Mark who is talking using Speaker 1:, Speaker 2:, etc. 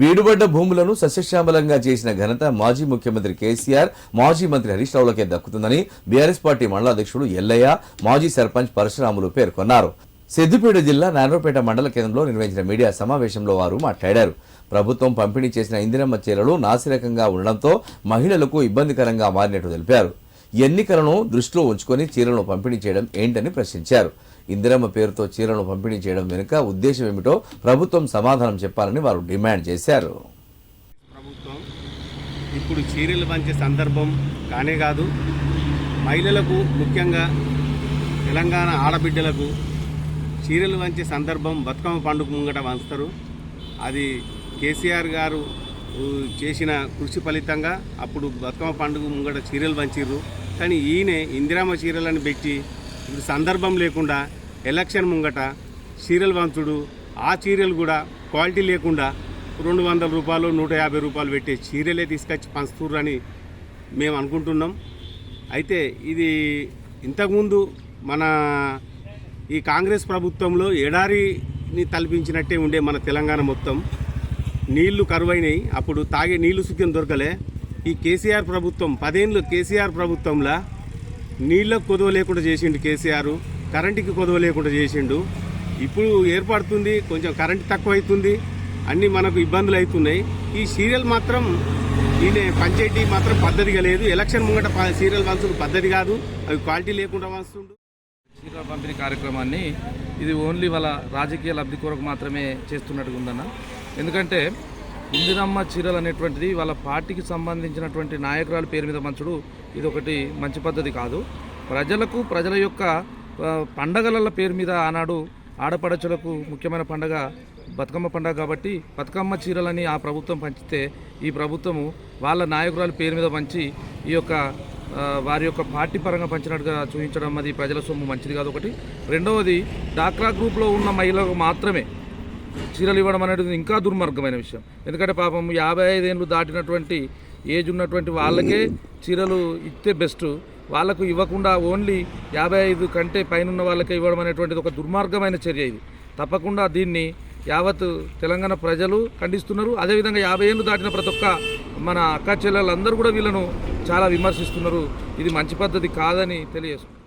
Speaker 1: బీడుబడ్డ భూములను సస్యశ్యామలంగా చేసిన ఘనత మాజీ ముఖ్యమంత్రి కేసీఆర్ మాజీ మంత్రి హరీష్ రావులకే దక్కుతుందని బీఆర్ఎస్ పార్టీ మండలాధ్యక్షుడు ఎల్లయ్య మాజీ సర్పంచ్ పరశురాములు పేర్కొన్నారు. సిద్దిపేట జిల్లా నారాయణపేట మండల కేంద్రంలో నిర్వహించిన మీడియా సమావేశంలో వారు మాట్లాడారు. ప్రభుత్వం పంపిణీ చేసిన ఇందిరమ్మ చీరలు నాసిరకంగా ఉండడంతో మహిళలకు ఇబ్బందికరంగా మారినట్టు తెలిపారు. ఎన్నికలను దృష్టిలో ఉంచుకొని చీరలను పంపిణీ చేయడం ఏంటని ప్రశ్నించారు. ఇందిరమ్మ పేరుతో చీరలను పంపిణీ చేయడం వెనుక ఉద్దేశం ఏమిటో ప్రభుత్వం సమాధానం చెప్పాలని వారు డిమాండ్ చేశారు.
Speaker 2: ప్రభుత్వం ఇప్పుడు చీరలు పంచే సందర్భం కానే కాదు. మహిళలకు ముఖ్యంగా తెలంగాణ ఆడబిడ్డలకు చీరలు వంచే సందర్భం బతుకమ్మ పండుగ ముంగట వంచుతారు అది కేసీఆర్ గారు చేసిన కృషి ఫలితంగా అప్పుడు బతుకమ్మ పండుగ ముంగట చీరలు పంచిర్రు. కానీ ఈయన ఇందిరామ చీరలను పెట్టి ఇప్పుడు సందర్భం లేకుండా ఎలక్షన్ ముంగట చీరలు వంచుడు ఆ చీరలు కూడా క్వాలిటీ లేకుండా రెండు వందల రూపాయలు నూట యాభై రూపాయలు పెట్టే చీరలే తీసుకొచ్చి పంచుతుర్రని మేము అనుకుంటున్నాం. అయితే ఇది ఇంతకుముందు మన ఈ కాంగ్రెస్ ప్రభుత్వంలో ఎడారిని తలపించినట్టే ఉండే మన తెలంగాణ మొత్తం. నీళ్ళు కరువైనాయి. అప్పుడు తాగే నీళ్ళు సుఖ్యం దొరకలే. ఈ కేసీఆర్ ప్రభుత్వం పదేళ్ళు కేసీఆర్ ప్రభుత్వంలో నీళ్ళకు కొదవ లేకుండా చేసిండు కేసీఆర్ కరెంటుకి కొదవ లేకుండా చేసిండు. ఇప్పుడు ఏర్పడుతుంది కొంచెం కరెంట్ తక్కువ అవుతుంది అన్నీ మనకు ఇబ్బందులు అవుతున్నాయి. ఈ సీరియల్ మాత్రం ఈయన పంచాయతీ మాత్రం పద్ధతిగా లేదు. ఎలక్షన్ ముంగట సీరియల్ వంచుడు పద్ధతి కాదు. అవి క్వాలిటీ లేకుండా వస్తుండు
Speaker 3: సీరియల్ పంపిణీ కార్యక్రమాన్ని ఇది ఓన్లీ వాళ్ళ రాజకీయ లబ్ధి కొరకు మాత్రమే చేస్తున్నట్టుగా ఉందన్న. ఎందుకంటే ఇందిరమ్మ చీరలు అనేటువంటిది వాళ్ళ పార్టీకి సంబంధించినటువంటి నాయకురాల పేరు మీద మంచుడు ఇది ఒకటి మంచి పద్ధతి కాదు. ప్రజలకు ప్రజల యొక్క పండగల పేరు మీద ఆనాడు ఆడపడచులకు ముఖ్యమైన పండగ బతుకమ్మ పండగ కాబట్టి బతుకమ్మ చీరలని ఆ ప్రభుత్వం పంచితే ఈ ప్రభుత్వము వాళ్ళ నాయకురాల పేరు మీద పంచి ఈ యొక్క వారి యొక్క పార్టీ పరంగా పంచినట్టుగా చూపించడం అది ప్రజల సొమ్ము మంచిది కాదు ఒకటి. రెండవది డాక్రా గ్రూప్లో ఉన్న మహిళలకు మాత్రమే చీరలు ఇవ్వడం అనేది ఇంకా దుర్మార్గమైన విషయం. ఎందుకంటే పాపం యాభై ఐదేళ్ళు దాటినటువంటి ఏజ్ ఉన్నటువంటి వాళ్ళకే చీరలు ఇస్తే బెస్ట్. వాళ్ళకు ఇవ్వకుండా ఓన్లీ యాభై ఐదు కంటే పైన ఉన్న వాళ్ళకే ఇవ్వడం అనేటువంటిది ఒక దుర్మార్గమైన చర్య ఇది. తప్పకుండా దీన్ని యావత్ తెలంగాణ ప్రజలు ఖండిస్తున్నారు. అదేవిధంగా యాభై ఏళ్ళు దాటిన ప్రతి ఒక్క మన అక్క చెల్లెలందరూ కూడా వీళ్ళను చాలా విమర్శిస్తున్నారు. ఇది మంచి పద్ధతి కాదని తెలియజేస్తున్నారు